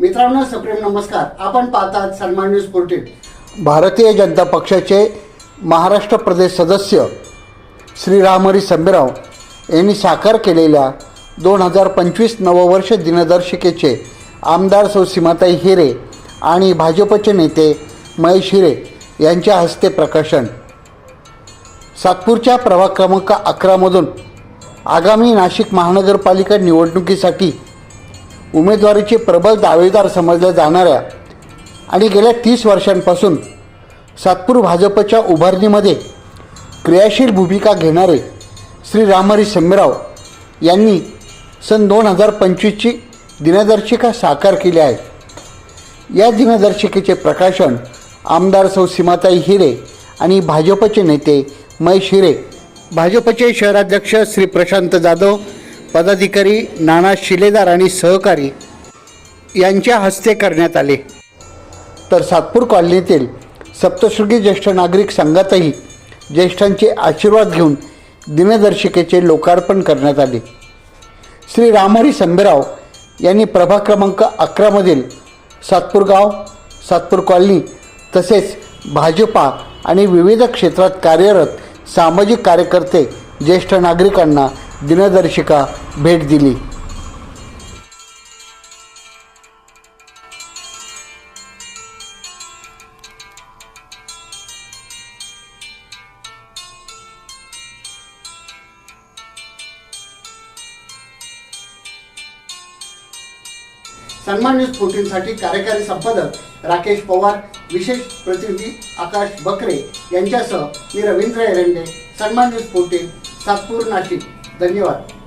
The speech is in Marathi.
मित्रांनो सप्रेम नमस्कार. आपण पाहतात सन्मान न्यूज फोर्टीन भारतीय जनता पक्षाचे महाराष्ट्र प्रदेश सदस्य श्री रामहरी संभेराव यांनी साकार केलेल्या दोन हजार पंचवीस नववर्ष दिनदर्शिकेचे आमदार सौ सीमाताई हिरे आणि भाजपचे नेते महेश हिरे यांच्या हस्ते प्रकाशन. सातपूरच्या प्रभाग क्रमांक अकरामधून आगामी नाशिक महानगरपालिका निवडणुकीसाठी उमेदवारीचे प्रबल दावेदार समजल्या जाणाऱ्या आणि गेल्या तीस वर्षांपासून सातपूर भाजपच्या उभारणीमध्ये क्रियाशील भूमिका घेणारे श्री रामहरी संभराव यांनी सन दोन हजार पंचवीसची दिनदर्शिका साकार केली आहे. या दिनदर्शिकेचे प्रकाशन आमदार सौ सीमाताई हिरे आणि भाजपचे नेते महेश हिरे भाजपचे शहराध्यक्ष श्री प्रशांत जाधव पदाधिकारी नाना शिलेदार आणि सहकारी यांच्या हस्ते करण्यात आले. तर सातपूर कॉलनीतील सप्तशृंगी ज्येष्ठ नागरिक संघातही ज्येष्ठांचे आशीर्वाद घेऊन दिनदर्शिकेचे लोकार्पण करण्यात आले. श्री रामहरी संभेराव यांनी प्रभाग क्रमांक अकरामधील सातपूर गाव सातपूर कॉलनी तसेच भाजपा आणि विविध क्षेत्रात कार्यरत सामाजिक कार्यकर्ते ज्येष्ठ नागरिकांना दिनदर्शिका भेट दिली. सन्मान न्यूज फोर्टीनसाठी कार्यकारी संपादक राकेश पवार विशेष प्रतिनिधी आकाश बकरे यांच्यासह मी रवींद्र एरंडे सन्मान न्यूज फोर्टीन सातपूर नाशिक. धन्यवाद.